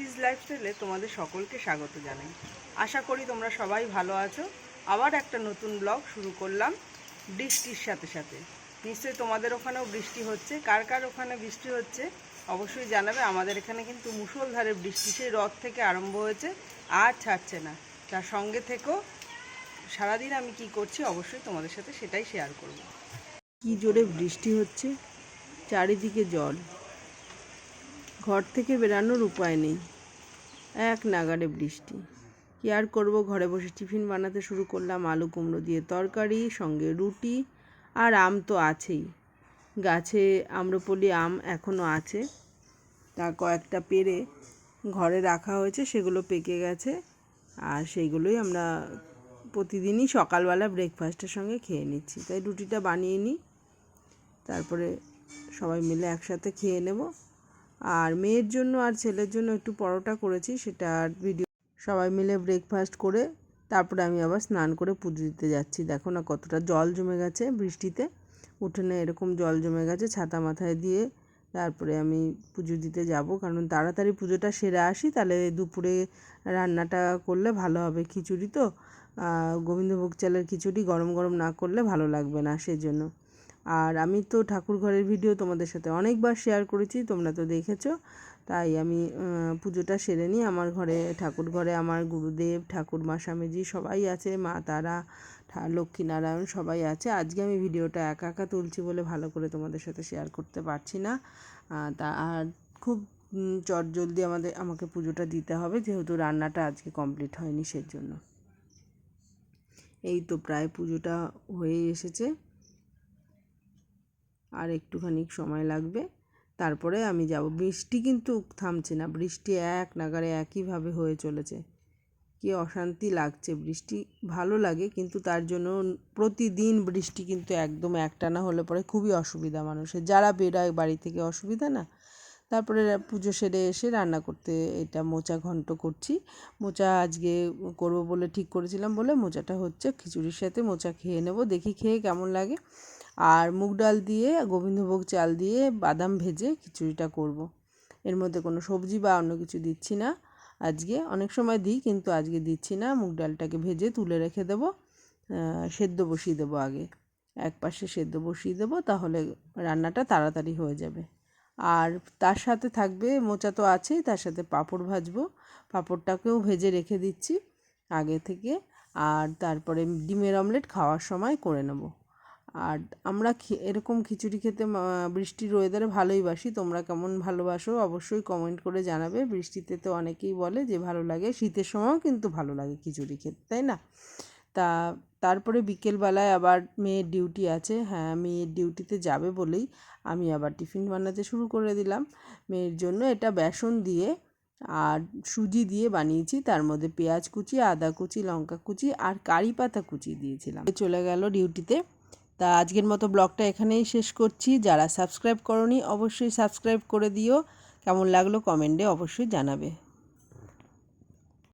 প্রীতিস লাইফস্টাইলে তোমাদের সকলকে স্বাগত জানাই। আশা করি তোমরা সবাই ভালো আছো। আবার একটা নতুন ব্লগ শুরু করলাম বৃষ্টির সাথে সাথে। নিশ্চয়ই তোমাদের ওখানেও বৃষ্টি হচ্ছে। কার কার ওখানে বৃষ্টি হচ্ছে অবশ্যই জানাবে। আমাদের এখানে কিন্তু মুষলধারে বৃষ্টি, সেই রথ থেকে আরম্ভ হয়েছে, আর ছাড়ছে না। তার সঙ্গে থেকেও সারাদিন আমি কি করছি অবশ্যই তোমাদের সাথে সেটাই শেয়ার করব। কি জোরে বৃষ্টি হচ্ছে? চারিদিকে জল। ঘর থেকে বেরানোর উপায় নেই। এক নাগাড়ে বৃষ্টি। কি আর করব? ঘরে বসে টিফিন বানাতে শুরু করলাম আলু কুমড়ো দিয়ে তরকারি, সঙ্গে রুটি আর আম তো আছেই। গাছে আম্রপলি আম এখনও আছে। তা কয়েকটা পেরে ঘরে রাখা হয়েছে, সেগুলো পেকে গেছে আর সেইগুলোই আমরা প্রতিদিনই সকালবেলা ব্রেকফাস্টের সঙ্গে খেয়ে নিচ্ছি। তাই রুটিটা বানিয়ে নিই, তারপরে সবাই মিলে একসাথে খেয়ে নেব। আর মেয়ের জন্য আর ছেলের জন্য একটু পরোটা করেছি, সেটা আর ভিডিও সবাই মিলে ব্রেকফাস্ট করে তারপরে আমি আবার স্নান করে পুজো দিতে যাচ্ছি। দেখো না কতটা জল জমে গেছে বৃষ্টিতে, উঠোনে এরকম জল জমে গেছে ছাতা মাথায় দিয়ে তারপরে আমি পুজো দিতে যাব। কারণ তাড়াতাড়ি পুজোটা সেরে আসি, তাহলে দুপুরে রান্নাটা করলে ভালো হবে খিচুড়ি তো। গোবিন্দভোগ চালের খিচুড়ি গরম গরম না করলে ভালো লাগবে না, সেজন্য। আর আমি তো ঠাকুর ঘরের ভিডিও তোমাদের সাথে অনেকবার শেয়ার করেছি, তোমরা তো দেখেছ। তাই আমি পুজোটা সেরে নিই। আমার ঘরে, ঠাকুর ঘরে আমার গুরুদেব ঠাকুরমা স্বামীজি সবাই আছে, মা তারা লক্ষ্মীনারায়ণ সবাই আছে। আজকে আমি ভিডিওটা একা একা তুলছি বলে ভালো করে তোমাদের সাথে শেয়ার করতে পারছি না। তা, আর খুব চট জলদি আমাদের, আমাকে পুজোটা দিতে হবে, যেহেতু রান্নাটা আজকে কমপ্লিট হয়নি সেজন্য। এই তো প্রায় পুজোটা হয়ে এসেছে। আর একটুখানি সময় লাগবে। তারপরে আমি যাব। বৃষ্টি কিন্তু থামছে না। বৃষ্টি এক নাগারে একইভাবে হয়ে চলেছে। কি অশান্তি লাগছে। বৃষ্টি ভালো লাগে, কিন্তু তার জন্য প্রতিদিন বৃষ্টি কিন্তু একদম একটানা হলে পরে খুবই অসুবিধা মানুষের। যারা বেরোয় বাড়ি থেকে অসুবিধা না, তারপরে পুজো সেরে এসে রান্না করতে এটা মোচা ঘন্ট করছি। মোচা আজকে করব বলে ঠিক করেছিলাম বলে মোচাটা হচ্ছে খিচুড়ির সাথে মোচা খেয়ে নেব। দেখি খেয়ে কেমন লাগে। আর মুগ ডাল দিয়ে, গোবিন্দভোগ চাল দিয়ে বাদাম ভেজে খিচুড়িটা করব। এর মধ্যে কোনো সবজি বা অন্য কিছু দিচ্ছি না। আজকে অনেক সময় দিই, কিন্তু আজকে দিচ্ছি না। মুগ ডালটাকে ভেজে তুলে রেখে দেবো। সেদ্ধ বসিয়ে দেবো আগে। এক পাশে সেদ্ধ বসিয়ে দেবো, তাহলে রান্নাটা তাড়াতাড়ি হয়ে যাবে। আর তার সাথে থাকবে, মোচা তো আছেই, তার সাথে পাঁপড় ভাজবো। পাঁপড়টাকেও ভেজে রেখে দিচ্ছি আগে থেকে। আর তারপরে ডিমের অমলেট খাওয়ার সময় করে নেব। আর আমরা এরকম খিচুড়ি খেতে বৃষ্টির ওয়েদারে ভালোই বাসি। তোমরা কেমন ভালোবাসো অবশ্যই কমেন্ট করে জানাবে। বৃষ্টিতে তো অনেকেই বলে যে ভালো লাগে, শীতের সময়ও কিন্তু ভালো লাগে খিচুড়ি খেতে, তাই না? তা তারপরে বিকেলবেলায় আবার মেয়ের ডিউটি আছে। হ্যাঁ মেয়ের ডিউটিতে যাবে বলেই আমি আবার টিফিন বানাতে শুরু করে দিলাম। মেয়ের জন্য এটা বেসন দিয়ে আর সুজি দিয়ে বানিয়েছি। তার মধ্যে পেঁয়াজ কুচি, আদা কুচি, লঙ্কা কুচি আর কারি পাতা কুচি দিয়েছিলাম। চলে গেল ডিউটিতে তা আজকের মতো ব্লগটা এখানেই শেষ করছি। যারা সাবস্ক্রাইব করনি, অবশ্যই সাবস্ক্রাইব করে দিও। কেমন লাগল কমেন্টে অবশ্যই জানাবে।